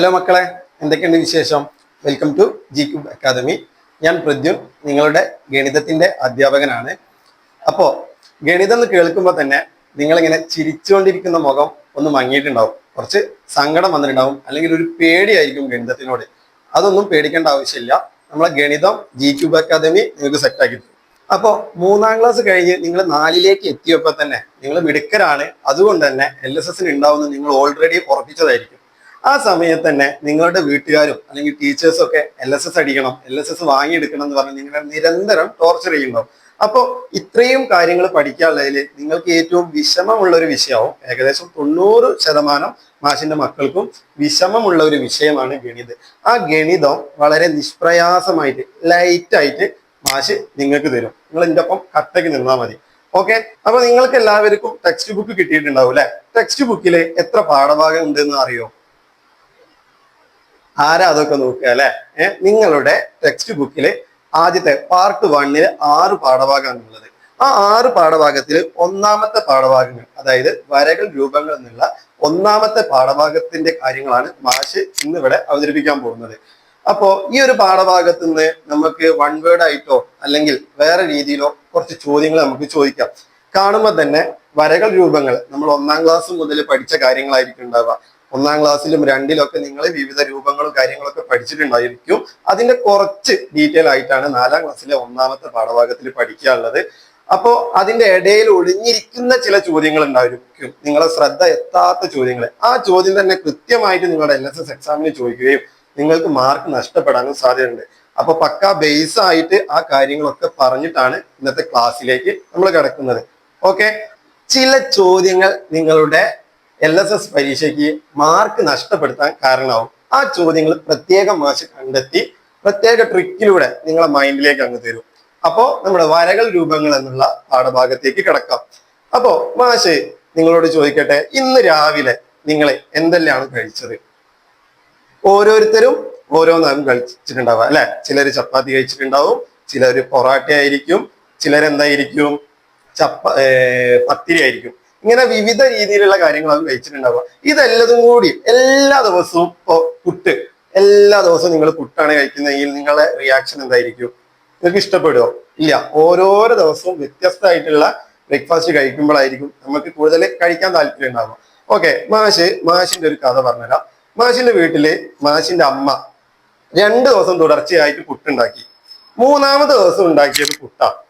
Hello മക്കളെ. എന്തൊക്കെയുണ്ട് വിശേഷം? Welcome to G cube academy ഞാൻ പ്രദ്യുൻ നിങ്ങളുടെ ഗണിതത്തിന്റെ അധ്യാപകനാണ്. അപ്പോൾ ഗണിതം എന്ന് കേൾക്കുമ്പോൾ തന്നെ നിങ്ങളിങ്ങനെ ചിരിച്ചുകൊണ്ടിരിക്കുന്ന മുഖം ഒന്ന് മങ്ങിയിട്ടുണ്ടാവും. കുറച്ച് സങ്കടം വന്നിട്ടുണ്ടാവും. അല്ലെങ്കിൽ ഒരു പേടിയായിരിക്കും ഗണിതത്തിനോട്. അതൊന്നും പേടിക്കേണ്ട ആവശ്യമില്ല. നമ്മളെ ഗണിതം ജി ക്യൂബ് അക്കാദമി നിങ്ങൾക്ക് സെറ്റ് ആക്കി തരും. അപ്പോൾ മൂന്നാം ക്ലാസ് കഴിഞ്ഞ് നിങ്ങൾ നാലിലേക്ക് എത്തിയപ്പോൾ തന്നെ നിങ്ങൾ മിടുക്കരാണ്. അതുകൊണ്ട് തന്നെ എൽ എസ് എസിന് ഉണ്ടാവുന്ന നിങ്ങൾ ഓൾറെഡി ഉറപ്പിച്ചതായിരിക്കും. ആ സമയത്ത് തന്നെ നിങ്ങളുടെ വീട്ടുകാരും അല്ലെങ്കിൽ ടീച്ചേഴ്സും ഒക്കെ എൽ എസ് എസ് അടിക്കണം എൽ എസ് എസ് വാങ്ങിയെടുക്കണം എന്ന് പറഞ്ഞ് നിങ്ങളെ നിരന്തരം ടോർച്ചർ ചെയ്യുന്നുണ്ടാവും. അപ്പോൾ ഇത്രയും കാര്യങ്ങൾ പഠിക്കാനുള്ളതിൽ നിങ്ങൾക്ക് ഏറ്റവും വിഷമമുള്ള ഒരു വിഷയമാവും. ഏകദേശം തൊണ്ണൂറ് ശതമാനം മാഷിന്റെ മക്കൾക്കും വിഷമമുള്ള ഒരു വിഷയമാണ് ഗണിത്. ആ ഗണിതം വളരെ നിഷ്പ്രയാസമായിട്ട് ലൈറ്റായിട്ട് മാഷ് നിങ്ങൾക്ക് തരും. നിങ്ങൾ എന്റെ ഒപ്പം കട്ടയ്ക്ക് നിന്നാൽ മതി. ഓക്കെ അപ്പൊ നിങ്ങൾക്ക് എല്ലാവർക്കും ടെക്സ്റ്റ് ബുക്ക് കിട്ടിയിട്ടുണ്ടാവും അല്ലെ? ടെക്സ്റ്റ് ബുക്കിൽ എത്ര പാഠഭാഗം ഉണ്ടെന്ന് അറിയോ? ആരാ അതൊക്കെ നോക്കുക അല്ലെ? നിങ്ങളുടെ ടെക്സ്റ്റ് ബുക്കിൽ ആദ്യത്തെ പാർട്ട് വണ്ണിൽ ആറ് പാഠഭാഗമാണ് ഉള്ളത്. ആ ആറ് പാഠഭാഗത്തിൽ ഒന്നാമത്തെ പാഠഭാഗങ്ങൾ അതായത് വരകൾ രൂപങ്ങൾ എന്നുള്ള ഒന്നാമത്തെ പാഠഭാഗത്തിന്റെ കാര്യങ്ങളാണ് മാഷ് ഇന്ന് ഇവിടെ അവതരിപ്പിക്കാൻ പോകുന്നത്. അപ്പോ ഈ ഒരു പാഠഭാഗത്ത് നിന്ന് നമുക്ക് വൺ വേർഡ് ആയിട്ടോ അല്ലെങ്കിൽ വേറെ രീതിയിലോ കുറച്ച് ചോദ്യങ്ങൾ നമുക്ക് ചോദിക്കാം. കാണുമ്പോൾ തന്നെ വരകൾ രൂപങ്ങൾ നമ്മൾ ഒന്നാം ക്ലാസ് മുതൽ പഠിച്ച കാര്യങ്ങളായിരിക്കും ഉണ്ടാവുക. ഒന്നാം ക്ലാസ്സിലും രണ്ടിലൊക്കെ നിങ്ങൾ വിവിധ രൂപങ്ങളും കാര്യങ്ങളൊക്കെ പഠിച്ചിട്ടുണ്ടായിരിക്കും. അതിന്റെ കുറച്ച് ഡീറ്റെയിൽ ആയിട്ടാണ് നാലാം ക്ലാസ്സിലെ ഒന്നാമത്തെ പാഠഭാഗത്തിൽ പഠിക്കാനുള്ളത്. അപ്പോ അതിന്റെ ഇടയിൽ ഒളിഞ്ഞിരിക്കുന്ന ചില ചോദ്യങ്ങൾ ഉണ്ടായിരിക്കും നിങ്ങളെ ശ്രദ്ധ എത്താത്ത ചോദ്യങ്ങൾ ആ ചോദ്യം തന്നെ കൃത്യമായിട്ട് നിങ്ങളുടെ എൽ എസ് എസ് എക്സാമിന് ചോദിക്കുകയും നിങ്ങൾക്ക് മാർക്ക് നഷ്ടപ്പെടാനും സാധ്യതയുണ്ട്. അപ്പൊ പക്ക ബേസ് ആയിട്ട് ആ കാര്യങ്ങളൊക്കെ പറഞ്ഞിട്ടാണ് ഇന്നത്തെ ക്ലാസ്സിലേക്ക് നമ്മൾ കിടക്കുന്നത്. ഓക്കെ ചില ചോദ്യങ്ങൾ നിങ്ങളുടെ എൽ എസ് എസ് പരീക്ഷയ്ക്ക് മാർക്ക് നഷ്ടപ്പെടുത്താൻ കാരണമാവും. ആ ചോദ്യങ്ങൾ പ്രത്യേക മാഷ് കണ്ടെത്തി പ്രത്യേക ട്രിക്കിലൂടെ നിങ്ങളെ മൈൻഡിലേക്ക് അങ്ങ് തരും. അപ്പോ നമ്മുടെ വരകൾ രൂപങ്ങൾ എന്നുള്ള പാഠഭാഗത്തേക്ക് കിടക്കാം. അപ്പോ മാഷ് നിങ്ങളോട് ചോദിക്കട്ടെ ഇന്ന് രാവിലെ നിങ്ങൾ എന്തെല്ലാം കഴിച്ചത്? ഓരോരുത്തരും ഓരോന്നും കഴിച്ചിട്ടുണ്ടാവുക അല്ലെ? ചിലർ ചപ്പാത്തി കഴിച്ചിട്ടുണ്ടാവും ചിലർ പൊറാട്ട ആയിരിക്കും ചിലരെന്തായിരിക്കും? ചപ്പ പത്തിരി ആയിരിക്കും. ഇങ്ങനെ വിവിധ രീതിയിലുള്ള കാര്യങ്ങൾ അത് കഴിച്ചിട്ടുണ്ടാവുക. ഇതെല്ലതും കൂടി എല്ലാ ദിവസവും ഇപ്പോ പുട്ട്. എല്ലാ ദിവസവും നിങ്ങൾ പുട്ടാണ് കഴിക്കുന്നതെങ്കിൽ നിങ്ങളുടെ റിയാക്ഷൻ എന്തായിരിക്കും? നിങ്ങൾക്ക് ഇഷ്ടപ്പെടുമോ ഇല്ല. ഓരോരോ ദിവസവും വ്യത്യസ്തമായിട്ടുള്ള ബ്രേക്ക്ഫാസ്റ്റ് കഴിക്കുമ്പോഴായിരിക്കും നമുക്ക് കൂടുതൽ കഴിക്കാൻ താല്പര്യം ഉണ്ടാവുക. ഓക്കെ മാഷ് മാഷിന്റെ ഒരു കഥ പറഞ്ഞുതരാം. മാഷിന്റെ വീട്ടിൽ മാഷിന്റെ അമ്മ രണ്ട് ദിവസം തുടർച്ചയായിട്ട് പുട്ടുണ്ടാക്കി. മൂന്നാമത്തെ ദിവസം ഉണ്ടാക്കിയത് പുട്ടാ.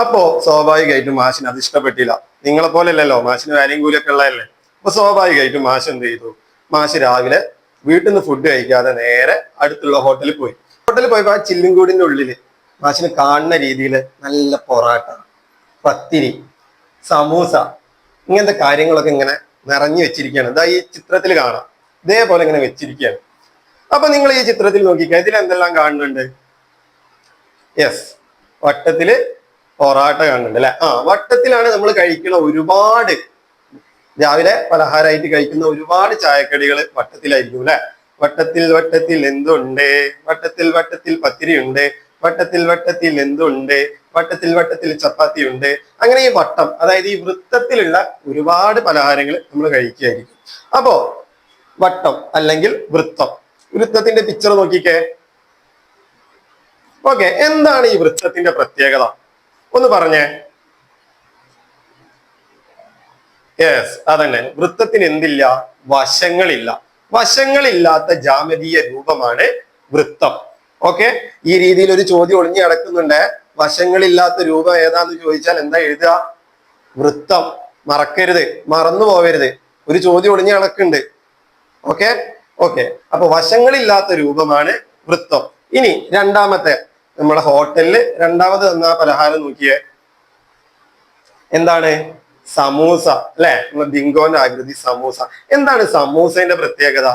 അപ്പോ സ്വാഭാവികമായിട്ടും മാഷിന് അത് ഇഷ്ടപ്പെട്ടില്ല. നിങ്ങളെ പോലെ അല്ലല്ലോ മാഷിന് വേലയും കൂലിയൊക്കെ ഉള്ളതല്ലേ? അപ്പൊ സ്വാഭാവികമായിട്ടും മാഷ് എന്ത് ചെയ്തു? മാഷ് രാവിലെ വീട്ടിൽ നിന്ന് ഫുഡ് കഴിക്കാതെ നേരെ അടുത്തുള്ള ഹോട്ടലിൽ പോയി. ഹോട്ടലിൽ പോയപ്പോ ആ ചില്ലുംകൂടിന്റെ ഉള്ളിൽ മാഷിന് കാണുന്ന രീതിയിൽ നല്ല പൊറാട്ട പത്തിരി സമൂസ ഇങ്ങനത്തെ കാര്യങ്ങളൊക്കെ ഇങ്ങനെ നിറഞ്ഞു വെച്ചിരിക്കുകയാണ്. ഇതാ ഈ ചിത്രത്തിൽ കാണാം. ഇതേപോലെ ഇങ്ങനെ വെച്ചിരിക്കുകയാണ്. അപ്പൊ നിങ്ങൾ ഈ ചിത്രത്തിൽ നോക്കിക്കുക ഇതിൽ എന്തെല്ലാം കാണുന്നുണ്ട്? യെസ് വട്ടത്തിൽ പൊറാട്ട കാണുന്നുണ്ട് അല്ലെ? ആ വട്ടത്തിലാണ് നമ്മൾ കഴിക്കുന്ന ഒരുപാട് രാവിലെ പലഹാരമായിട്ട് കഴിക്കുന്ന ഒരുപാട് ചായക്കടികൾ വട്ടത്തിലായിരിക്കും അല്ലെ? വട്ടത്തിൽ വട്ടത്തിൽ എന്തുണ്ട്? വട്ടത്തിൽ വട്ടത്തിൽ പത്തിരി ഉണ്ട് വട്ടത്തിൽ വട്ടത്തിൽ എന്തുണ്ട്? വട്ടത്തിൽ വട്ടത്തിൽ ചപ്പാത്തി ഉണ്ട് അങ്ങനെ ഈ വട്ടം അതായത് ഈ വൃത്തത്തിലുള്ള ഒരുപാട് പലഹാരങ്ങൾ നമ്മൾ കഴിക്കുകയായിരിക്കും. അപ്പോ വട്ടം അല്ലെങ്കിൽ വൃത്തം വൃത്തത്തിന്റെ പിക്ചർ നോക്കിക്കേ. ഓക്കെ എന്താണ് ഈ വൃത്തത്തിന്റെ പ്രത്യേകത? ഒന്ന് പറഞ്ഞേ. യെസ് അതന്നെ. വൃത്തത്തിന് എന്തില്ല? വശങ്ങളില്ല. വശങ്ങളില്ലാത്ത ജാമതീയ രൂപമാണ് വൃത്തം. ഓക്കെ ഈ രീതിയിൽ ഒരു ചോദ്യം ഒളിഞ്ഞു കിടക്കുന്നുണ്ട്. വശങ്ങളില്ലാത്ത രൂപം ഏതാന്ന് ചോദിച്ചാൽ എന്താ എഴുതുക? വൃത്തം. മറക്കരുത്. മറന്നു പോവരുത് ഒരു ചോദ്യം ഒളിഞ്ഞു കിടക്കുന്നുണ്ട്. ഓക്കെ ഓക്കെ അപ്പൊ വശങ്ങളില്ലാത്ത രൂപമാണ് വൃത്തം. ഇനി രണ്ടാമത്തെ നമ്മുടെ ഹോട്ടലിൽ രണ്ടാമത് തന്ന പലഹാരം നോക്കിയേ. എന്താണ്? സമൂസ അല്ലെ? നമ്മുടെ ബിങ്കോന്റെ ആകൃതി സമൂസ. എന്താണ് സമൂസന്റെ പ്രത്യേകത?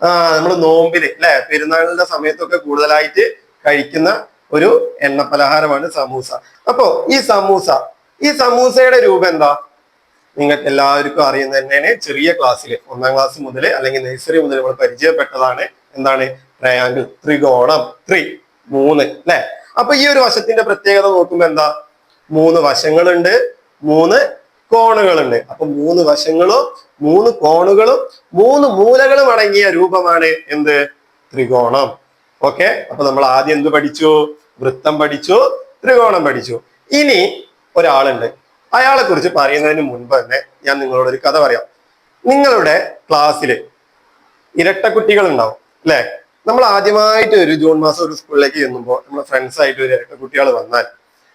ആ നമ്മൾ നോമ്പിൽ അല്ലെ? പെരുന്നാളിന്റെ സമയത്തൊക്കെ കൂടുതലായിട്ട് കഴിക്കുന്ന ഒരു എണ്ണ പലഹാരമാണ് സമൂസ. അപ്പോ ഈ സമൂസ ഈ സമൂസയുടെ രൂപം എന്താ? നിങ്ങൾക്ക് എല്ലാവർക്കും അറിയുന്ന തന്നെയാണ് ചെറിയ ക്ലാസ്സിൽ ഒന്നാം ക്ലാസ് മുതൽ അല്ലെങ്കിൽ നഴ്സറി മുതൽ നമ്മൾ പരിചയപ്പെട്ടതാണ് എന്താണ്? ട്രയാങ്കിൾ ത്രികോണം ത്രി മൂന്ന് അല്ലെ അപ്പൊ ഈ ഒരു വശത്തിന്റെ പ്രത്യേകത നോക്കുമ്പോ എന്താ? മൂന്ന് വശങ്ങളുണ്ട് മൂന്ന് കോണുകളുണ്ട്. അപ്പൊ മൂന്ന് വശങ്ങളും മൂന്ന് കോണുകളും മൂന്ന് മൂലകളും അടങ്ങിയ രൂപമാണ് എന്ത്? ത്രികോണം. ഓക്കെ അപ്പൊ നമ്മൾ ആദ്യം എന്ത് പഠിച്ചു? വൃത്തം പഠിച്ചു ത്രികോണം പഠിച്ചു. ഇനി ഒരാളുണ്ട്. അയാളെ കുറിച്ച് പറയുന്നതിന് മുൻപ് തന്നെ ഞാൻ നിങ്ങളോട് ഒരു കഥ പറയാം. നിങ്ങളുടെ ക്ലാസ്സിൽ ഇരട്ടക്കുട്ടികൾ ഉണ്ടാവും അല്ലെ? നമ്മൾ ആദ്യമായിട്ട് ഒരു ജൂൺ മാസം ഒരു സ്കൂളിലേക്ക് ചെന്നുമ്പോൾ നമ്മുടെ ഫ്രണ്ട്സ് ആയിട്ട് ഒരു കുട്ടികൾ വന്നാൽ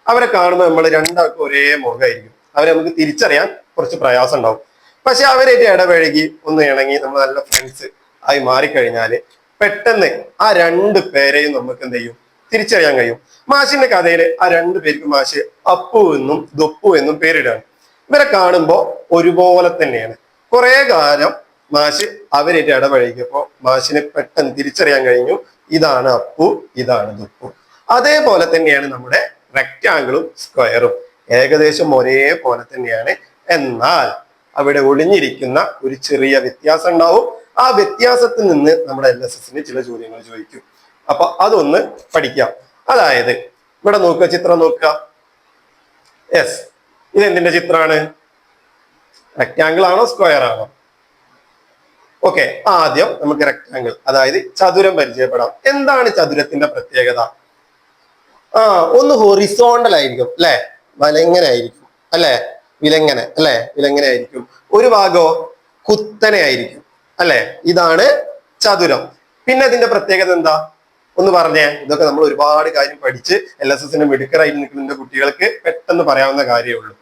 അവരെ കാണുമ്പോൾ നമ്മൾ രണ്ടാൾക്കും ഒരേ മുഖമായിരിക്കും. അവരെ നമുക്ക് തിരിച്ചറിയാൻ കുറച്ച് പ്രയാസം ഉണ്ടാവും. പക്ഷെ അവരായിട്ട് ഇടപഴകി ഒന്ന് ഇണങ്ങി നമ്മൾ നല്ല ഫ്രണ്ട്സ് ആയി മാറിക്കഴിഞ്ഞാൽ പെട്ടെന്ന് ആ രണ്ട് പേരെയും നമുക്ക് എന്ത് ചെയ്യും? തിരിച്ചറിയാൻ കഴിയും. മാഷിന്റെ കഥയിൽ ആ രണ്ട് പേർക്ക് മാഷ് അപ്പു എന്നും ദൊപ്പു എന്നും പേരിടാണ് ഇവരെ കാണുമ്പോൾ ഒരുപോലെ തന്നെയാണ്. കുറെ കാലം മാഷ് അവരായിട്ട് ഇടപഴകിയപ്പോ മാഷിനെ പെട്ടെന്ന് തിരിച്ചറിയാൻ കഴിഞ്ഞു. ഇതാണ് അപ്പു ഇതാണ് ദുപ്പു. അതേപോലെ തന്നെയാണ് നമ്മുടെ റെക്റ്റാങ്കിളും സ്ക്വയറും ഏകദേശം ഒരേപോലെ തന്നെയാണ്. എന്നാൽ അവിടെ ഒളിഞ്ഞിരിക്കുന്ന ഒരു ചെറിയ വ്യത്യാസം ഉണ്ടാവും. ആ വ്യത്യാസത്തിൽ നിന്ന് നമ്മുടെ എൽ എസ് എസിന് ചില ചോദ്യങ്ങൾ ചോദിക്കും. അപ്പൊ അതൊന്ന് പഠിക്കാം. അതായത് ഇവിടെ നോക്കുക ചിത്രം നോക്കുക. യെസ് ഇതെന്തിന്റെ ചിത്രമാണ്? റെക്റ്റാങ്കിൾ ആണോ സ്ക്വയർ ആണോ? ഓക്കെ ആദ്യം നമുക്ക് റെക്ടാങ്കിൾ അതായത് ചതുരം പരിചയപ്പെടാം. എന്താണ് ചതുരത്തിന്റെ പ്രത്യേകത? ആ ഒന്ന് ഹൊറിസോണ്ടൽ ആയിരിക്കും അല്ലെ? വലങ്ങനെ ആയിരിക്കും അല്ലെ? വിലങ്ങനെ അല്ലെ? വിലങ്ങനെ ആയിരിക്കും. ഒരു ഭാഗോ കുത്തനെ ആയിരിക്കും അല്ലെ? ഇതാണ് ചതുരം. പിന്നെ അതിന്റെ പ്രത്യേകത എന്താ? ഒന്ന് പറഞ്ഞേ ഇതൊക്കെ നമ്മൾ ഒരുപാട് കാര്യം പഠിച്ച് എൽ എസ് എസിന്റെ മെഡിക്കറായി നിൽക്കുന്ന കുട്ടികൾക്ക് പെട്ടെന്ന് പറയാവുന്ന കാര്യമേ ഉള്ളൂ.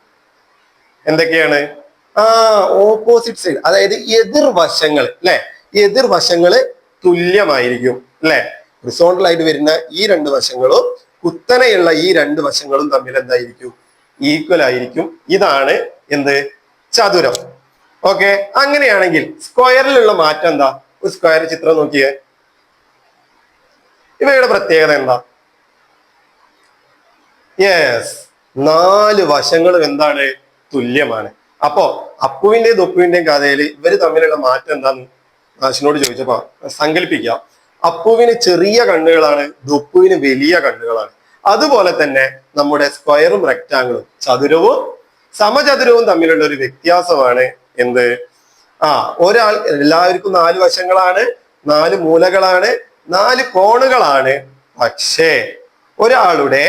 എന്തൊക്കെയാണ്? ആ ഓപ്പോസിറ്റ് സൈഡ് അതായത് എതിർവശങ്ങൾ അല്ലെ എതിർവശങ്ങൾ തുല്യമായിരിക്കും അല്ലെ ഹൊറിസോണ്ടൽ ആയിട്ട് വരുന്ന ഈ രണ്ട് വശങ്ങളും കുത്തനെയുള്ള ഈ രണ്ട് വശങ്ങളും തമ്മിൽ എന്തായിരിക്കും? ഈക്വൽ ആയിരിക്കും. ഇതാണ് എന്ത്? ചതുരം. ഓക്കെ? അങ്ങനെയാണെങ്കിൽ സ്ക്വയറിലുള്ള മാറ്റം എന്താ? ഒരു സ്ക്വയർ ചിത്രം നോക്കിയേ. ഇവയുടെ പ്രത്യേകത എന്താ? യെസ് നാല് വശങ്ങളും എന്താണ്? തുല്യമാണ്. അപ്പോ അപ്പുവിന്റെയും ദൊപ്പുവിന്റെയും കഥയിൽ ഇവർ തമ്മിലുള്ള മാറ്റം എന്താന്ന് നാശിനോട് ചോദിച്ചപ്പോ സങ്കല്പിക്കാം. അപ്പുവിന് ചെറിയ കണ്ണുകളാണ് ദൊപ്പുവിന് വലിയ കണ്ണുകളാണ്. അതുപോലെ തന്നെ നമ്മുടെ സ്ക്വയറും റെക്റ്റാങ്കിളും ചതുരവും സമചതുരവും തമ്മിലുള്ള ഒരു വ്യത്യാസമാണ് എന്ത്? ആ ഒരാൾ എല്ലാവർക്കും നാല് വശങ്ങളാണ് നാല് മൂലകളാണ് നാല് കോണുകളാണ്. പക്ഷേ ഒരാളുടെ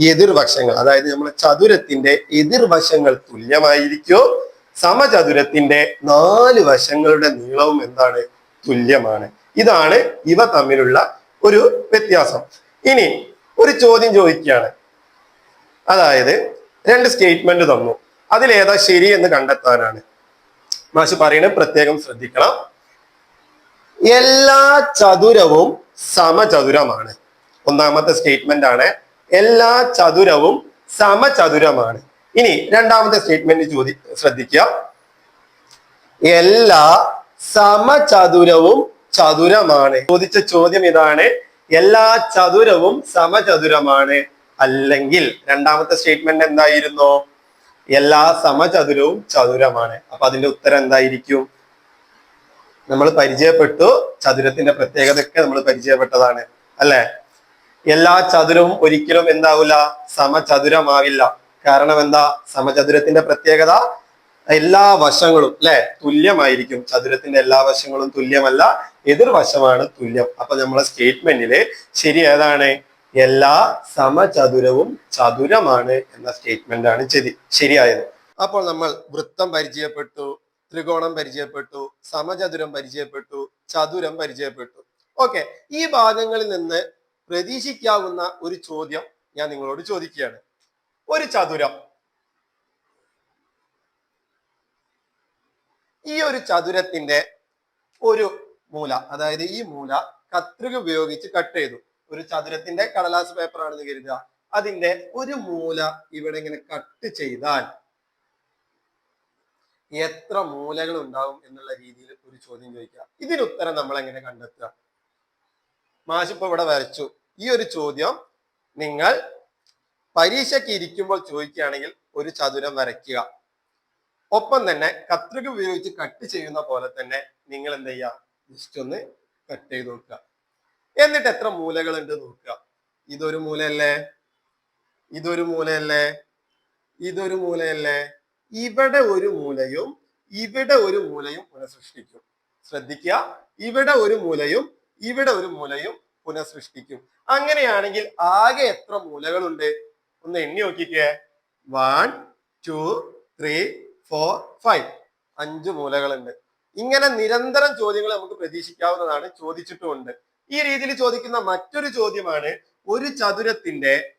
എതിർവശങ്ങൾ അതായത് നമ്മുടെ ചതുരത്തിന്റെ എതിർവശങ്ങൾ തുല്യമായിരിക്കോ. സമചതുരത്തിന്റെ നാല് വശങ്ങളുടെ നീളവും എന്താണ്? തുല്യമാണ്. ഇതാണ് ഇവ തമ്മിലുള്ള ഒരു വ്യത്യാസം. ഇനി ഒരു ചോദ്യം ചോദിക്കുകയാണ്. അതായത് രണ്ട് സ്റ്റേറ്റ്മെന്റ് തന്നു. അതിലേതാ ശരി എന്ന് കണ്ടെത്താനാണ്. മാഷ് പറയുന്നത് പ്രത്യേകം ശ്രദ്ധിക്കണം. എല്ലാ ചതുരവും സമചതുരമാണ്. ഒന്നാമത്തെ സ്റ്റേറ്റ്മെന്റ് ആണ്. എല്ലാ ചതുരവും സമചതുരമാണ്. ഇനി രണ്ടാമത്തെ സ്റ്റേറ്റ്മെന്റ് ചോദി ശ്രദ്ധിക്കുക എല്ലാ സമചതുരവും ചതുരമാണ്. ചോദിച്ച ചോദ്യം ഇതാണ്. എല്ലാ ചതുരവും സമചതുരമാണ്. അല്ലെങ്കിൽ രണ്ടാമത്തെ സ്റ്റേറ്റ്മെന്റ് എന്തായിരുന്നു? എല്ലാ സമചതുരവും ചതുരമാണ്. അപ്പൊ അതിന്റെ ഉത്തരം എന്തായിരിക്കും? നമ്മൾ പരിചയപ്പെട്ടു. ചതുരത്തിന്റെ പ്രത്യേകതയൊക്കെ നമ്മൾ പരിചയപ്പെട്ടതാണ്. അല്ലെ? എല്ലാ ചതുരവും ഒരിക്കലും എന്താവില്ല സമചതുരമാവില്ല. കാരണം എന്താ? സമചതുരത്തിന്റെ പ്രത്യേകത എല്ലാ വശങ്ങളും അല്ലെ? തുല്യമായിരിക്കും. ചതുരത്തിന്റെ എല്ലാ വശങ്ങളും തുല്യമല്ല എതിർവശമാണ് തുല്യം. അപ്പൊ നമ്മളെ സ്റ്റേറ്റ്മെന്റിൽ ശരി ഏതാണ്? എല്ലാ സമചതുരവും ചതുരമാണ് എന്ന സ്റ്റേറ്റ്മെന്റ് ആണ് ശരി ശരിയായത്. അപ്പോൾ നമ്മൾ വൃത്തം പരിചയപ്പെട്ടു ത്രികോണം പരിചയപ്പെട്ടു സമചതുരം പരിചയപ്പെട്ടു ചതുരം പരിചയപ്പെട്ടു. ഓക്കെ. ഈ ഭാഗങ്ങളിൽ നിന്ന് പ്രതീക്ഷിക്കാവുന്ന ഒരു ചോദ്യം ഞാൻ നിങ്ങളോട് ചോദിക്കുകയാണ്. ഒരു ചതുരം. ഈ ഒരു ചതുരത്തിന്റെ ഒരു മൂല അതായത് ഈ മൂല കത്രിക ഉപയോഗിച്ച് കട്ട് ചെയ്തു. ഒരു ചതുരത്തിന്റെ കടലാസ് പേപ്പർ ആണെന്ന് കരുതുക. അതിന്റെ ഒരു മൂല ഇവിടെ ഇങ്ങനെ കട്ട് ചെയ്താൽ എത്ര മൂലകൾ ഉണ്ടാവും എന്നുള്ള രീതിയിൽ ഒരു ചോദ്യം ചോദിക്കുക. ഇതിനുത്തരം നമ്മൾ എങ്ങനെ കണ്ടെത്തുക? മാഷ് ഇപ്പൊ ഇവിടെ വരച്ചു. ഈ ഒരു ചോദ്യം നിങ്ങൾ പരീക്ഷയ്ക്ക് ഇരിക്കുമ്പോൾ ചോദിക്കുകയാണെങ്കിൽ ഒരു ചതുരം വരയ്ക്കുക. ഒപ്പം തന്നെ കത്രിക ഉപയോഗിച്ച് കട്ട് ചെയ്യുന്ന പോലെ തന്നെ നിങ്ങൾ എന്ത് ചെയ്യുക? ജസ്റ്റ് ഒന്ന് കട്ട് ചെയ്ത് നോക്കുക. എന്നിട്ട് എത്ര മൂലകൾ ഉണ്ട് നോക്കുക. ഇതൊരു മൂലയല്ലേ? ഇതൊരു മൂലയല്ലേ? ഇതൊരു മൂലയല്ലേ? ഇവിടെ ഒരു മൂലയും ഇവിടെ ഒരു മൂലയും പുനഃസൃഷ്ടിക്കും. ശ്രദ്ധിക്കുക. ഇവിടെ ഒരു മൂലയും ഇവിടെ ഒരു മൂലയും പുനഃസൃഷ്ടിക്കും. അങ്ങനെയാണെങ്കിൽ ആകെ എത്ര മൂലകളുണ്ട്? ഒന്ന് എണ്ണി നോക്കിക്കേ. One two three four five അഞ്ച് മൂലകളുണ്ട്. ഇങ്ങനെ നിരന്തരം ചോദ്യങ്ങൾ നമുക്ക് പ്രതീക്ഷിക്കാവുന്നതാണ് ചോദിച്ചിട്ടുമുണ്ട്. ഈ രീതിയിൽ ചോദിക്കുന്ന മറ്റൊരു ചോദ്യമാണ് ഒരു ചതുരത്തിന്റെ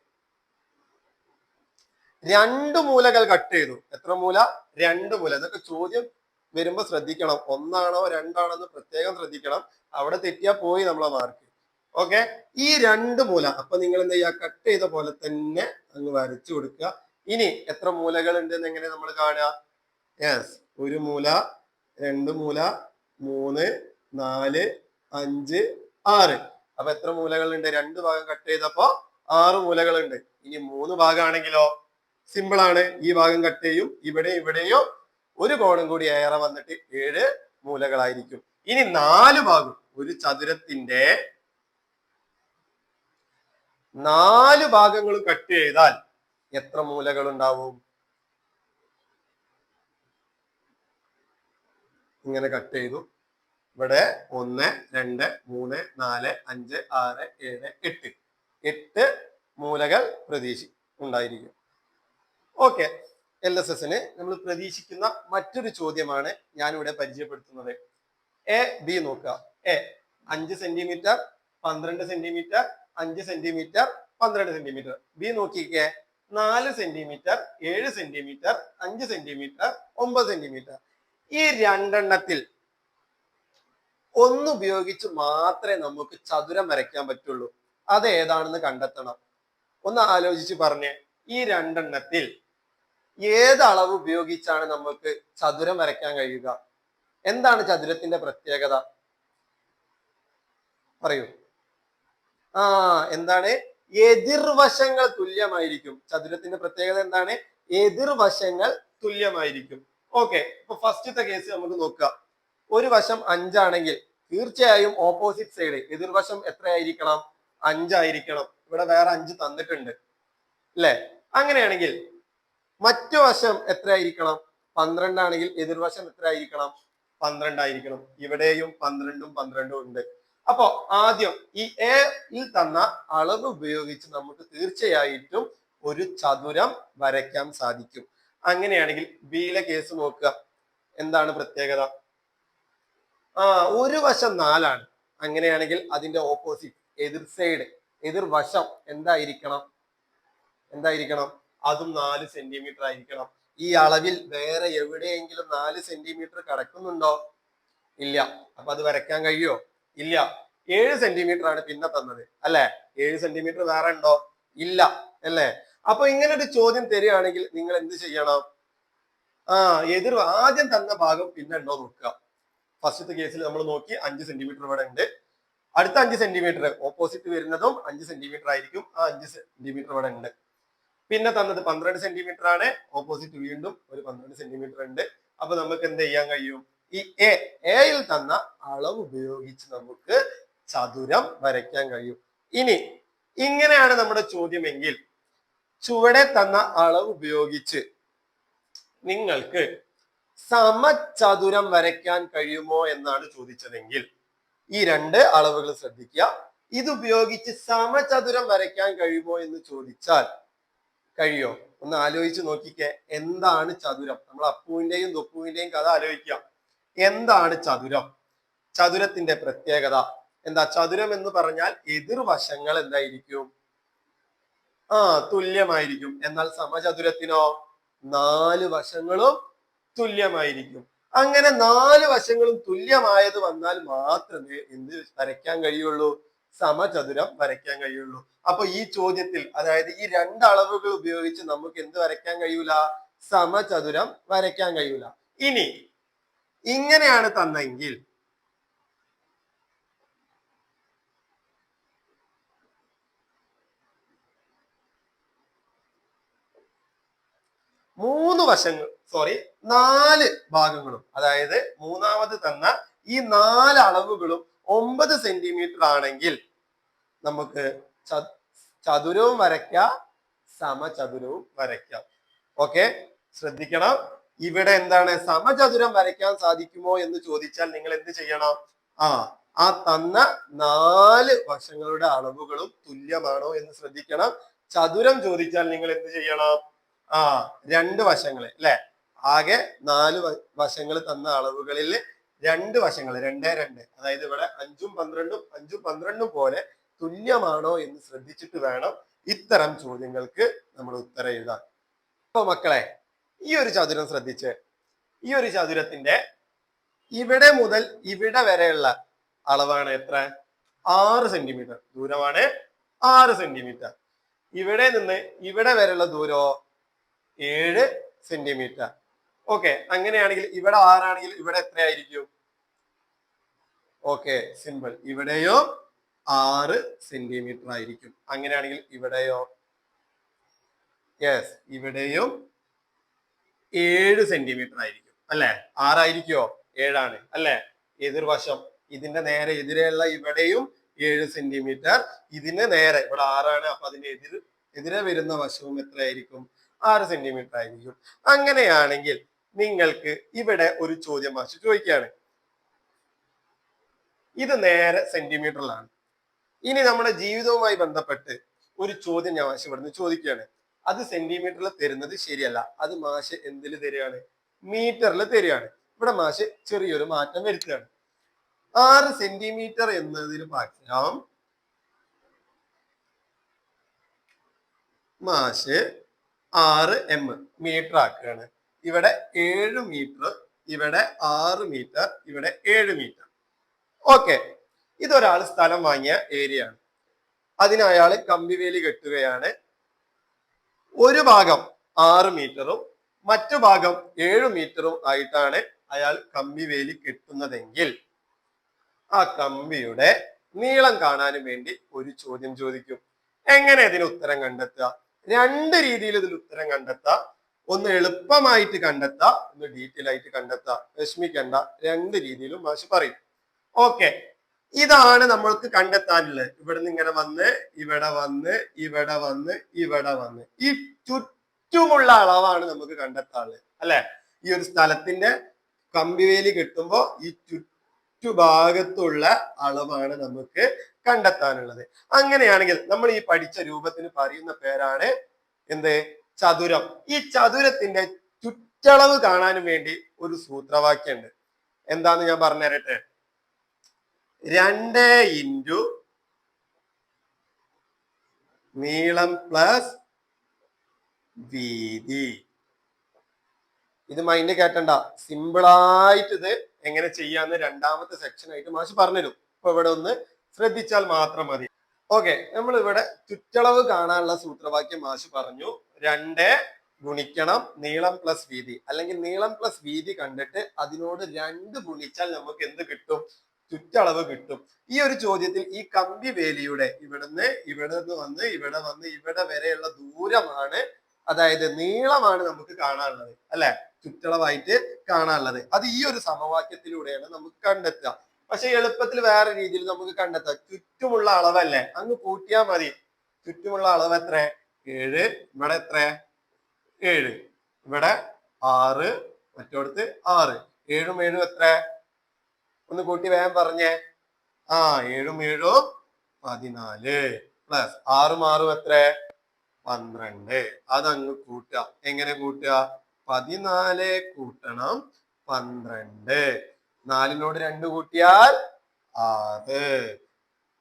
രണ്ട് മൂലകൾ കട്ട് ചെയ്തു. എത്ര മൂല? രണ്ട് മൂല. ഇതൊക്കെ ചോദ്യം വരുമ്പോ ശ്രദ്ധിക്കണം. ഒന്നാണോ രണ്ടാണോ എന്ന് പ്രത്യേകം ശ്രദ്ധിക്കണം. അവിടെ തെറ്റിയാ പോയി നമ്മളെ മാർക്ക് ഓക്കെ ഈ രണ്ട് മൂല. അപ്പൊ നിങ്ങൾ എന്ത് ചെയ്യുക? കട്ട് ചെയ്ത പോലെ തന്നെ അങ്ങ് വരച്ചു കൊടുക്കുക. ഇനി എത്ര മൂലകൾ ഉണ്ട് എന്ന് എങ്ങനെ നമ്മൾ കാണുക? യെസ് ഒരു മൂല രണ്ട് മൂല മൂന്ന് നാല് അഞ്ച് ആറ്. അപ്പൊ എത്ര മൂലകളുണ്ട്? രണ്ട് ഭാഗം കട്ട് ചെയ്തപ്പോ ആറ് മൂലകളുണ്ട്. ഇനി മൂന്ന് ഭാഗമാണെങ്കിലോ? സിമ്പിൾ ആണ്. ഈ ഭാഗം കട്ട് ചെയ്യും. ഇവിടെ ഇവിടെയും ഒരു കോണും കൂടി ഏറെ വന്നിട്ട് ഏഴ് മൂലകളായിരിക്കും. ഇനി നാല് ഭാഗം. ഒരു ചതുരത്തിന്റെ നാല് ഭാഗങ്ങൾ കട്ട് ചെയ്താൽ എത്ര മൂലകൾ ഉണ്ടാവും? ഇങ്ങനെ കട്ട് ചെയ്തു. ഇവിടെ ഒന്ന് രണ്ട് മൂന്ന് നാല് അഞ്ച് ആറ് ഏഴ് എട്ട്. എട്ട് മൂലകൾ പ്രതീക്ഷ ഉണ്ടായിരിക്കും. ഓക്കെ. എൽ എസ് എസിന് നമ്മൾ പ്രതീക്ഷിക്കുന്ന മറ്റൊരു ചോദ്യമാണ് ഞാനിവിടെ പരിചയപ്പെടുത്തുന്നത്. എ ബി നോക്കുക. എ അഞ്ച് സെന്റിമീറ്റർ പന്ത്രണ്ട് സെന്റിമീറ്റർ അഞ്ച് സെന്റിമീറ്റർ പന്ത്രണ്ട് സെന്റിമീറ്റർ. ബി നോക്കിക്കേ. നാല് സെന്റിമീറ്റർ ഏഴ് സെന്റിമീറ്റർ അഞ്ച് സെന്റിമീറ്റർ ഒമ്പത് സെന്റിമീറ്റർ. ഈ രണ്ടെണ്ണത്തിൽ ഒന്നുപയോഗിച്ച് മാത്രമേ നമുക്ക് ചതുരം വരയ്ക്കാൻ പറ്റുള്ളൂ. അത് ഏതാണെന്ന് കണ്ടെത്തണം. ഒന്ന് ആലോചിച്ച് പറഞ്ഞേ. ഈ രണ്ടെണ്ണത്തിൽ ഏത് അളവ് ഉപയോഗിച്ചാണ് നമുക്ക് ചതുരം വരയ്ക്കാൻ കഴിയുക? എന്താണ് ചതുരത്തിന്റെ പ്രത്യേകത? പറയൂ. ആ എന്താണ്? എതിർവശങ്ങൾ തുല്യമായിരിക്കും. ചതുരത്തിന്റെ പ്രത്യേകത എന്താണ്? എതിർവശങ്ങൾ തുല്യമായിരിക്കും. ഓക്കെ ഇപ്പൊ ഫസ്റ്റത്തെ കേസ് നമുക്ക് നോക്കാം ഒരു വശം അഞ്ചാണെങ്കിൽ തീർച്ചയായും ഓപ്പോസിറ്റ് സൈഡ് എതിർവശം എത്രയായിരിക്കണം? അഞ്ചായിരിക്കണം. ഇവിടെ വേറെ അഞ്ച് തന്നിട്ടുണ്ട്. അല്ലെ? അങ്ങനെയാണെങ്കിൽ മറ്റു വശം എത്രയായിരിക്കണം? പന്ത്രണ്ടാണെങ്കിൽ എതിർവശം എത്രയായിരിക്കണം? പന്ത്രണ്ടായിരിക്കണം. ഇവിടെയും പന്ത്രണ്ടും പന്ത്രണ്ടും ഉണ്ട്. അപ്പോ ആദ്യം ഈ എ എയിൽ തന്ന അളവ് ഉപയോഗിച്ച് നമുക്ക് തീർച്ചയായിട്ടും ഒരു ചതുരം വരയ്ക്കാൻ സാധിക്കും. അങ്ങനെയാണെങ്കിൽ ബിയിലെ കേസ് നോക്കുക. എന്താണ് പ്രത്യേകത? ആ ഒരു വശം നാലാണ്. അങ്ങനെയാണെങ്കിൽ അതിന്റെ ഓപ്പോസിറ്റ് എതിർ സൈഡ് എതിർവശം എന്തായിരിക്കണം? എന്തായിരിക്കണം? അതും നാല് സെന്റിമീറ്റർ ആയിരിക്കണം. ഈ അളവിൽ വേറെ എവിടെയെങ്കിലും നാല് സെന്റിമീറ്റർ കിടക്കുന്നുണ്ടോ? ഇല്ല. അപ്പൊ അത് വരയ്ക്കാൻ കഴിയോ ഇല്ല. ഏഴ് സെന്റിമീറ്റർ ആണ് പിന്നെ തന്നത്. അല്ലെ? ഏഴ് സെന്റിമീറ്റർ വേറെ ഉണ്ടോ? ഇല്ല. അല്ലേ? അപ്പൊ ഇങ്ങനെ ഒരു ചോദ്യം തരികയാണെങ്കിൽ നിങ്ങൾ എന്ത് ചെയ്യണം? ആ എതിർ ആദ്യം തന്ന ഭാഗം പിന്നെ ഉണ്ടോ നോക്കുക. ഫസ്റ്റത്തെ കേസിൽ നമ്മൾ നോക്കി അഞ്ച് സെന്റിമീറ്റർ ഇവിടെ ഉണ്ട്. അടുത്ത അഞ്ച് സെന്റിമീറ്റർ ഓപ്പോസിറ്റ് വരുന്നതും അഞ്ച് സെന്റിമീറ്റർ ആയിരിക്കും. ആ അഞ്ച് സെന്റിമീറ്റർ ഇവിടെ ഉണ്ട്. പിന്നെ തന്നത് പന്ത്രണ്ട് സെന്റിമീറ്റർ ആണ്. ഓപ്പോസിറ്റ് വീണ്ടും ഒരു പന്ത്രണ്ട് സെന്റിമീറ്റർ ഉണ്ട്. അപ്പൊ നമുക്ക് എന്ത് ചെയ്യാൻ കഴിയും? ഈ എ എയിൽ തന്ന അളവ് ഉപയോഗിച്ച് നമുക്ക് ചതുരം വരയ്ക്കാൻ കഴിയും. ഇനി ഇങ്ങനെയാണ് നമ്മുടെ ചോദ്യമെങ്കിൽ ചുവടെ തന്ന അളവ് ഉപയോഗിച്ച് നിങ്ങൾക്ക് സമചതുരം വരയ്ക്കാൻ കഴിയുമോ എന്നാണ് ചോദിച്ചതെങ്കിൽ ഈ രണ്ട് അളവുകൾ ശ്രദ്ധിക്കുക. ഇതുപയോഗിച്ച് സമചതുരം വരയ്ക്കാൻ കഴിയുമോ എന്ന് ചോദിച്ചാൽ കഴിയോ? ഒന്ന് ആലോചിച്ച് നോക്കിക്കേ. എന്താണ് ചതുരം? നമ്മൾ അപ്പുവിന്റെയും ദുപ്പുവിന്റെയും കഥ ആലോചിക്കാം എന്താണ് ചതുരം? ചതുരത്തിന്റെ പ്രത്യേകത. എന്താ? ചതുരം എന്ന് പറഞ്ഞാൽ എതിർവശങ്ങൾ എന്തായിരിക്കും? ആ തുല്യമായിരിക്കും. എന്നാൽ സമചതുരത്തിനോ? നാല് വശങ്ങളും തുല്യമായിരിക്കും. അങ്ങനെ നാല് വശങ്ങളും തുല്യമായത് വന്നാൽ മാത്രമേ എന്ത് വരയ്ക്കാൻ കഴിയുള്ളൂ? സമചതുരം വരയ്ക്കാൻ കഴിയുള്ളൂ. അപ്പൊ ഈ ചോദ്യത്തിൽ അതായത് ഈ രണ്ട് അളവുകൾ ഉപയോഗിച്ച് നമുക്ക് എന്ത് വരയ്ക്കാൻ കഴിയൂല? സമചതുരം വരയ്ക്കാൻ കഴിയൂല. ഇനി ഇങ്ങനെയാണ് തന്നെങ്കിൽ മൂന്ന് വശങ്ങൾ സോറി നാല് ഭാഗങ്ങളും അതായത് മൂന്നാമത് തന്ന ഈ നാല് അളവുകളും ഒമ്പത് സെന്റിമീറ്റർ ആണെങ്കിൽ നമുക്ക് ചതുരവും വരയ്ക്കാം സമചതുരവും വരയ്ക്കാം. ഓക്കെ ശ്രദ്ധിക്കണം. ഇവിടെ എന്താണ് സമചതുരം വരയ്ക്കാൻ സാധിക്കുമോ എന്ന് ചോദിച്ചാൽ നിങ്ങൾ എന്ത് ചെയ്യണം? ആ ആ തന്ന നാല് വശങ്ങളുടെ അളവുകളും തുല്യമാണോ എന്ന് ശ്രദ്ധിക്കണം. ചതുരം ചോദിച്ചാൽ നിങ്ങൾ എന്ത് ചെയ്യണം? ആ രണ്ട് വശങ്ങളെ അല്ലെ? ആകെ നാല് വശങ്ങൾ തന്ന അളവുകളിൽ രണ്ട് വശങ്ങൾ രണ്ടേ രണ്ട്. അതായത് ഇവിടെ അഞ്ചും പന്ത്രണ്ടും അഞ്ചും പന്ത്രണ്ടും പോലെ തുല്യമാണോ എന്ന് ശ്രദ്ധിച്ചിട്ട് വേണം ഇത്തരം ചോദ്യങ്ങൾക്ക് നമ്മൾ ഉത്തരം എഴുതാൻ. അപ്പൊ മക്കളെ ഈ ഒരു ചതുരം ശ്രദ്ധിച്ച് ഈ ഒരു ചതുരത്തിന്റെ ഇവിടെ മുതൽ ഇവിടെ വരെയുള്ള അളവാണ് എത്ര? ആറ് സെന്റിമീറ്റർ. ദൂരമാണ് ആറ് സെന്റിമീറ്റർ. ഇവിടെ നിന്ന് ഇവിടെ വരെയുള്ള ദൂരമോ ഏഴ് സെന്റിമീറ്റർ. ഓക്കെ അങ്ങനെയാണെങ്കിൽ ഇവിടെ ആറാണെങ്കിൽ ഇവിടെ എത്രയായിരിക്കും? ഓക്കെ സിമ്പിൾ ഇവിടെയോ ആറ് സെന്റിമീറ്റർ ആയിരിക്കും. അങ്ങനെയാണെങ്കിൽ ഇവിടെയോ? യെസ് ഇവിടെയും ഏഴ് സെന്റിമീറ്റർ ആയിരിക്കും. അല്ലെ? ആറായിരിക്കോ ഏഴാണ്. അല്ലെ? എതിർവശം. ഇതിന്റെ നേരെ എതിരെയുള്ള ഇവിടെയും ഏഴ് സെന്റിമീറ്റർ ഇതിന് നേരെ ഇവിടെ ആറാണ് അപ്പൊ അതിന്റെ എതിർ എതിരെ വരുന്ന വശവും എത്രയായിരിക്കും? ആറ് സെന്റിമീറ്റർ ആയിരിക്കും. അങ്ങനെയാണെങ്കിൽ നിങ്ങൾക്ക് ഇവിടെ ഒരു ചോദ്യം മാഷ് ചോദിക്കുകയാണ്. ഇത് നേരെ സെന്റിമീറ്ററിലാണ് ഇനി നമ്മുടെ ജീവിതവുമായി ബന്ധപ്പെട്ട് ഒരു ചോദ്യം ഞാൻ മാഷ് ഇവിടുന്ന് ചോദിക്കുകയാണ്. അത് സെന്റിമീറ്ററിൽ തരുന്നത് ശരിയല്ല. അത് മാഷ് എന്തിൽ തരികയാണ് മീറ്ററിൽ തരികയാണ് ഇവിടെ മാഷ് ചെറിയൊരു മാറ്റം വരുത്തുകയാണ്. ആറ് സെന്റിമീറ്റർ എന്നതിന് പകരം മാഷ് ആറ് എം മീറ്റർ ആക്കുകയാണ്. ഇവിടെ ഏഴ് മീറ്റർ ഇവിടെ ആറ് മീറ്റർ ഇവിടെ ഏഴ് മീറ്റർ ഓക്കെ ഇതൊരാൾ സ്ഥലം വാങ്ങിയ ഏരിയ ആണ്. അതിന് അയാൾ കമ്പിവേലി കെട്ടുകയാണ്. ഒരു ഭാഗം ആറ് മീറ്ററും മറ്റു ഭാഗം ഏഴ് മീറ്ററും ആയിട്ടാണ് അയാൾ കമ്പിവേലി കെട്ടുന്നതെങ്കിൽ ആ കമ്പിയുടെ നീളം കാണാനും വേണ്ടി ഒരു ചോദ്യം ചോദിക്കും. എങ്ങനെ ഇതിന് ഉത്തരം കണ്ടെത്തുക? രണ്ട് രീതിയിൽ ഇതിൽ ഉത്തരം കണ്ടെത്താം ഒന്ന് എളുപ്പമായിട്ട് കണ്ടെത്താം ഒന്ന് ഡീറ്റെയിൽ ആയിട്ട് കണ്ടെത്താം. വിഷമിക്കണ്ട രണ്ട് രീതിയിലും മാഷ് പറയും. ഓക്കെ ഇതാണ് നമ്മൾക്ക് കണ്ടെത്താനുള്ളത്. ഇവിടെ നിന്ന് ഇങ്ങനെ വന്ന് ഇവിടെ വന്ന് ഇവിടെ വന്ന് ഇവിടെ വന്ന്. ഈ ചുറ്റുമുള്ള അളവാണ് നമുക്ക് കണ്ടെത്താനുള്ളത്. അല്ലെ? ഈ ഒരു സ്ഥലത്തിന്റെ കമ്പിവേലി കിട്ടുമ്പോ ഈ ചുറ്റുഭാഗത്തുള്ള അളവാണ് നമുക്ക് കണ്ടെത്താനുള്ളത്. അങ്ങനെയാണെങ്കിൽ നമ്മൾ ഈ പഠിച്ച രൂപത്തിന് പറയുന്ന പേരാണ് എന്ത്? ചതുരം. ഈ ചതുരത്തിന്റെ ചുറ്റളവ് കാണാനും വേണ്ടി ഒരു സൂത്രവാക്യമുണ്ട്. എന്താന്ന് ഞാൻ പറഞ്ഞുതരട്ടെ? രണ്ട് ഇന്റു നീളം പ്ലസ് വീതി. ഇത് മൈൻഡ് കേട്ടണ്ട സിമ്പിൾ ആയിട്ട് ഇത് എങ്ങനെ ചെയ്യാന്ന് രണ്ടാമത്തെ സെക്ഷൻ ആയിട്ട് മാഷ് പറഞ്ഞുതരും. അപ്പൊ ഇവിടെ ഒന്ന് ശ്രദ്ധിച്ചാൽ മാത്രം മതി. ഓക്കെ നമ്മൾ ഇവിടെ ചുറ്റളവ് കാണാനുള്ള സൂത്രവാക്യം മാഷ് പറഞ്ഞു. രണ്ട് ഗുണിക്കണം നീളം പ്ലസ് വീതി. അല്ലെങ്കിൽ നീളം പ്ലസ് വീതി കണ്ടിട്ട് അതിനോട് രണ്ട് ഗുണിച്ചാൽ നമുക്ക് എന്ത് കിട്ടും? ചുറ്റളവ് കിട്ടും. ഈ ഒരു ചോദ്യത്തിൽ ഈ കമ്പി വേലിയുടെ ഇവിടുന്ന് ഇവിടെ നിന്ന് വന്ന് ഇവിടെ വന്ന് ഇവിടെ വരെയുള്ള ദൂരമാണ് അതായത് നീളമാണ് നമുക്ക് കാണാനുള്ളത്. അല്ലെ? ചുറ്റളവായിട്ട് കാണാനുള്ളത്. അത് ഈ ഒരു സമവാക്യത്തിലൂടെയാണ് നമുക്ക് കണ്ടെത്തുക. പക്ഷെ എളുപ്പത്തിൽ വേറെ രീതിയിൽ നമുക്ക് കണ്ടെത്താം. ചുറ്റുമുള്ള അളവല്ലേ? അങ്ങ് കൂട്ടിയാൽ മതി. ചുറ്റുമുള്ള അളവ് എത്ര ഏഴ്. ഇവിടെ എത്ര ഏഴ്. ഇവിടെ ആറ്. മറ്റോടത്ത് ആറ്. ഏഴും ഏഴും എത്ര? ഒന്ന് കൂട്ടി വേഗം പറഞ്ഞേ. ആ ഏഴും ഏഴും പതിനാല്. പ്ലസ് ആറും ആറും എത്ര? പന്ത്രണ്ട്. അതങ്ങ് കൂട്ടുക. എങ്ങനെ കൂട്ടുക? പതിനാല് കൂട്ടണം പന്ത്രണ്ട്. നാലിനോട് രണ്ട് കൂട്ടിയാൽ ആറ്.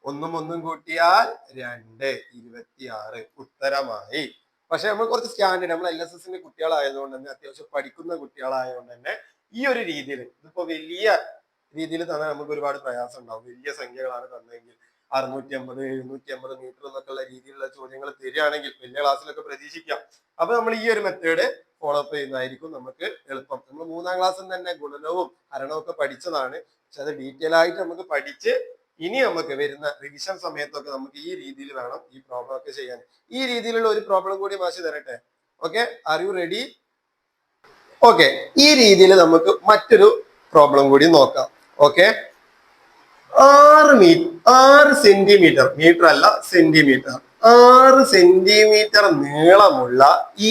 ഒന്നും ഒന്നും കൂട്ടിയാൽ രണ്ട്. ഇരുപത്തിയാറ്. ഉത്തരമായി. പക്ഷെ നമ്മൾ കുറച്ച് സ്റ്റാൻഡേർഡ് നമ്മൾ എൽ എസ് എസിന്റെ കുട്ടികളായതുകൊണ്ട് തന്നെ അത്യാവശ്യം പഠിക്കുന്ന കുട്ടികളായതുകൊണ്ട് തന്നെ ഈ ഒരു രീതിയിൽ ഇതിപ്പോ വലിയ രീതിയിൽ തന്നെ നമുക്ക് ഒരുപാട് പ്രയാസം ഉണ്ടാവും. വലിയ സംഖ്യകളാണ് തന്നെങ്കിൽ അറുന്നൂറ്റി അമ്പത് എഴുന്നൂറ്റി അമ്പത് മീറ്റർ എന്നൊക്കെയുള്ള രീതിയിലുള്ള ചോദ്യങ്ങൾ തരികയാണെങ്കിൽ വലിയ ക്ലാസ്സിലൊക്കെ പ്രതീക്ഷിക്കാം. അപ്പൊ നമ്മൾ ഈ ഒരു മെത്തേഡ് ഫോളോ അപ്പ് ചെയ്യുന്നതായിരിക്കും നമുക്ക് എളുപ്പം. നമ്മൾ മൂന്നാം ക്ലാസ്സിൽ തന്നെ ഗുണനവും ഹരണവും ഒക്കെ പഠിച്ചതാണ്. പക്ഷെ അത് ഡീറ്റെയിൽ ആയിട്ട് നമുക്ക് പഠിച്ച് ഇനി നമുക്ക് വരുന്ന റിവിഷൻ സമയത്തൊക്കെ നമുക്ക് ഈ രീതിയിൽ വേണം ഈ പ്രോബ്ലം ഒക്കെ ചെയ്യാൻ. ഈ രീതിയിലുള്ള ഒരു പ്രോബ്ലം കൂടി മാഷി തരട്ടെ. Okay are you ready okay ഈ രീതിയിൽ നമുക്ക് മറ്റൊരു പ്രോബ്ലം കൂടി നോക്കാം. ഓക്കെ ആറ് മീ ആറ് സെന്റിമീറ്റർ മീറ്റർ അല്ല സെന്റിമീറ്റർ ആറ് സെന്റിമീറ്റർ നീളമുള്ള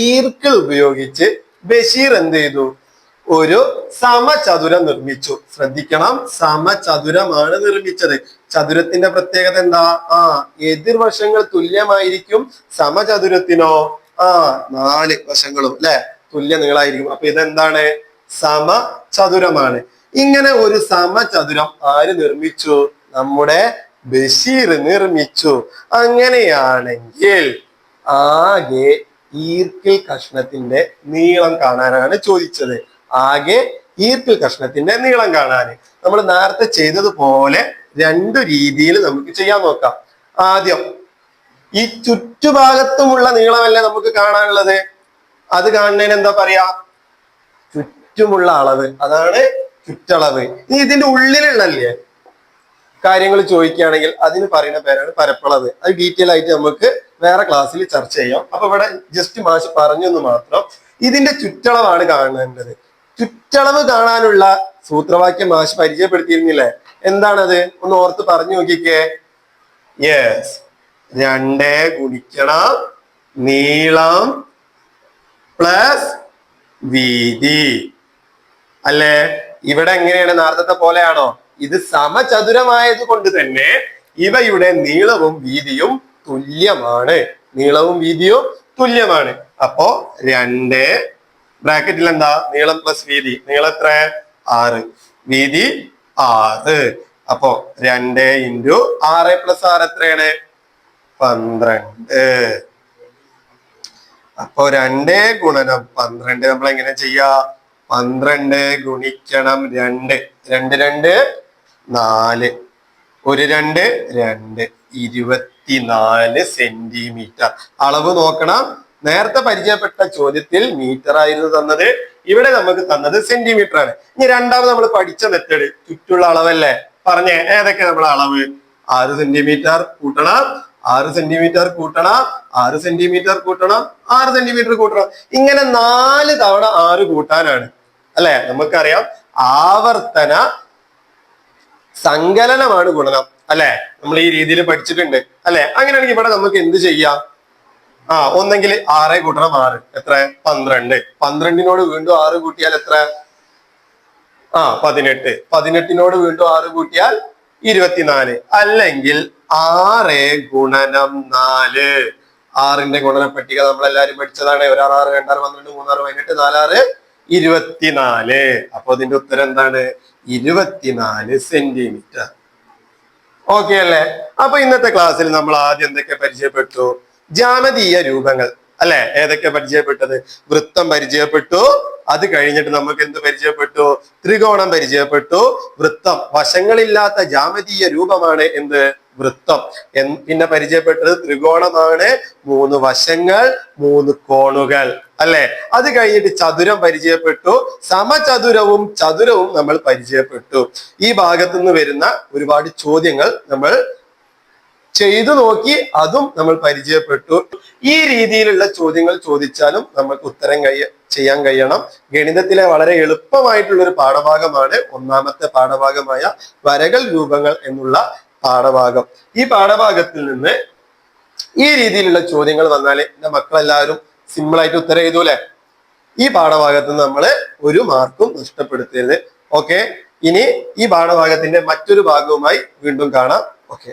ഈർക്കിൾ ഉപയോഗിച്ച് ബഷീർ എന്ത് ചെയ്തു? ഒരു സമചതുരം നിർമ്മിച്ചു. ശ്രദ്ധിക്കണം സമചതുരമാണ് നിർമ്മിച്ചത്. ചതുരത്തിന്റെ പ്രത്യേകത എന്താ? ആ എതിർവശങ്ങൾ തുല്യമായിരിക്കും സമചതുരത്തിനോ? ആ നാല് വശങ്ങളും അല്ലെ? തുല്യ നീളായിരിക്കും. അപ്പൊ ഇതെന്താണ്? സമചതുരമാണ്. ഇങ്ങനെ ഒരു സമചതുരം ആര് നിർമ്മിച്ചു? നമ്മുടെ ബഷീർ നിർമ്മിച്ചു. അങ്ങനെയാണെങ്കിൽ ആകെ ഈർക്കിൽ കഷ്ണത്തിന്റെ നീളം കാണാനാണ് ചോദിച്ചത്. ആകെ ഈർക്കിൽ കഷ്ണത്തിന്റെ നീളം കാണാൻ നമ്മൾ നേരത്തെ ചെയ്തതുപോലെ രണ്ടു രീതിയിൽ നമുക്ക് ചെയ്യാൻ നോക്കാം. ആദ്യം ഈ ചുറ്റുഭാഗത്തുമുള്ള നീളമല്ലേ നമുക്ക് കാണാനുള്ളത്? അത് കാണുന്നതിന് എന്താ പറയാ? ചുറ്റുമുള്ള അളവ്. അതാണ് ചുറ്റളവ്. ഇനി ഇതിന്റെ ഉള്ളിലുള്ളല്ലേ? കാര്യങ്ങൾ ചോദിക്കുകയാണെങ്കിൽ അതിന് പറയുന്ന പേരാണ് പരപ്പളവ്. അത് ഡീറ്റെയിൽ ആയിട്ട് നമുക്ക് വേറെ ക്ലാസ്സിൽ ചർച്ച ചെയ്യാം. അപ്പൊ ഇവിടെ ജസ്റ്റ് മാഷ് പറഞ്ഞെന്ന് മാത്രം ഇതിന്റെ ചുറ്റളവാണ് കാണേണ്ടത്. ചുറ്റളവ് കാണാനുള്ള സൂത്രവാക്യം മാഷ് പരിചയപ്പെടുത്തിയിരുന്നില്ലേ? എന്താണത്? ഒന്ന് ഓർത്ത് പറഞ്ഞു നോക്കിക്കേ. യെസ് രണ്ട് ഗുണിക്കണം നീളം പ്ലസ് വീതി. അല്ലേ? ഇവിടെ എങ്ങനെയാണ്? നേരത്തെ പോലെയാണോ? ഇത് സമചതുരമായത് കൊണ്ട് തന്നെ ഇവയുടെ നീളവും വീതിയും തുല്യമാണ്. നീളവും വീതിയും തുല്യമാണ്. അപ്പോ രണ്ട് ബ്രാക്കറ്റിൽ എന്താ നീളം പ്ലസ് വീതി. നീളം എത്ര? ആറ്. വീതി ആറ്. അപ്പോ രണ്ട് ഇന്റു ആറ് പ്ലസ് ആറ് എത്രയാണ്? പന്ത്രണ്ട്. അപ്പോ രണ്ട് ഗുണനം പന്ത്രണ്ട്. നമ്മൾ എങ്ങനെ ചെയ്യാ? പന്ത്രണ്ട് ഗുണിക്കണം രണ്ട്. രണ്ട് രണ്ട് നാല്. ഒരു രണ്ട് രണ്ട്. ഇരുപത്തിനാല് സെന്റിമീറ്റർ അളവ് നോക്കണം. നേരത്തെ പരിചയപ്പെട്ട ചോദ്യത്തിൽ മീറ്റർ ആയിരുന്നു തന്നത്. ഇവിടെ നമുക്ക് തന്നത് സെന്റിമീറ്റർ ആണ്. ഇനി രണ്ടാമത് നമ്മൾ പഠിച്ച മെത്തേഡ് ചുറ്റുള്ള അളവല്ലേ? പറഞ്ഞേ ഏതൊക്കെ നമ്മുടെ അളവ്? ആറ് സെന്റിമീറ്റർ കൂട്ടണം ആറ് സെന്റിമീറ്റർ കൂട്ടണം ആറ് സെന്റിമീറ്റർ കൂട്ടണം ആറ് സെന്റിമീറ്റർ കൂട്ടണം. ഇങ്ങനെ നാല് തവണ ആറ് കൂട്ടാനാണ്. അല്ലെ? നമുക്കറിയാം ആവർത്തന സങ്കലനമാണ് ഗുണനം. അല്ലെ? നമ്മൾ ഈ രീതിയിൽ പഠിച്ചിട്ടുണ്ട്. അല്ലെ? അങ്ങനെയാണെങ്കിൽ ഇവിടെ നമുക്ക് എന്ത് ചെയ്യാം? ആ ഒന്നെങ്കിൽ ആറ് കൂട്ടണം ആറ്. എത്ര? പന്ത്രണ്ട്. പന്ത്രണ്ടിനോട് വീണ്ടും ആറ് കൂട്ടിയാൽ എത്ര? ആ പതിനെട്ട്. പതിനെട്ടിനോട് വീണ്ടും ആറ് കൂട്ടിയാൽ ഇരുപത്തിനാല്. അല്ലെങ്കിൽ ആറ് ഗുണനം നാല്. ആറിന്റെ ഗുണന പട്ടിക നമ്മൾ എല്ലാരും പഠിച്ചതാണ്. ഒരാറ് ആറ് രണ്ടാറ് പന്ത്രണ്ട് മൂന്നാറ് പതിനെട്ട് നാലാറ് ഇരുപത്തിനാല്. അപ്പൊ അതിന്റെ ഉത്തരം എന്താണ്? ഇരുപത്തിനാല് സെന്റിമീറ്റർ ഓക്കെ അല്ലേ? അപ്പൊ ഇന്നത്തെ ക്ലാസ്സിൽ നമ്മൾ ആദ്യം എന്തൊക്കെ പരിചയപ്പെട്ടു? ജാമതീയ രൂപങ്ങൾ. അല്ലെ? ഏതൊക്കെ പരിചയപ്പെട്ടത്? വൃത്തം പരിചയപ്പെട്ടു. അത് കഴിഞ്ഞിട്ട് നമുക്ക് എന്ത് പരിചയപ്പെട്ടു? ത്രികോണം പരിചയപ്പെട്ടു. വൃത്തം. വശങ്ങളില്ലാത്ത ജാമതീയ രൂപമാണ് എന്ത്? വൃത്തം. പിന്നെ പരിചയപ്പെട്ടത് ത്രികോണമാണ്. മൂന്ന് വശങ്ങൾ മൂന്ന് കോണുകൾ. അല്ലെ? അത് കഴിഞ്ഞിട്ട് ചതുരം പരിചയപ്പെട്ടു. സമചതുരവും ചതുരവും നമ്മൾ പരിചയപ്പെട്ടു. ഈ ഭാഗത്തു നിന്ന് വരുന്ന ഒരുപാട് ചോദ്യങ്ങൾ നമ്മൾ ചെയ്തു നോക്കി അതും നമ്മൾ പരിചയപ്പെട്ടു. ഈ രീതിയിലുള്ള ചോദ്യങ്ങൾ ചോദിച്ചാലും നമുക്ക് ഉത്തരം കഴിയ ചെയ്യാൻ കഴിയണം. ഗണിതത്തിലെ വളരെ എളുപ്പമായിട്ടുള്ള ഒരു പാഠഭാഗമാണ് ഒന്നാമത്തെ പാഠഭാഗമായ വരകൾ രൂപങ്ങൾ എന്നുള്ള പാഠഭാഗം. ഈ പാഠഭാഗത്തിൽ നിന്ന് ഈ രീതിയിലുള്ള ചോദ്യങ്ങൾ വന്നാൽ എന്റെ മക്കളെല്ലാവരും സിമ്പിൾ ആയിട്ട് ഉത്തരം എഴുതൂലെ ഈ പാഠഭാഗത്ത് നമ്മൾ ഒരു മാർക്കും നഷ്ടപ്പെടുത്തരുത്. ഓക്കെ? ഇനി ഈ പാഠഭാഗത്തിന്റെ മറ്റൊരു ഭാഗവുമായി വീണ്ടും കാണാം. ഓക്കെ?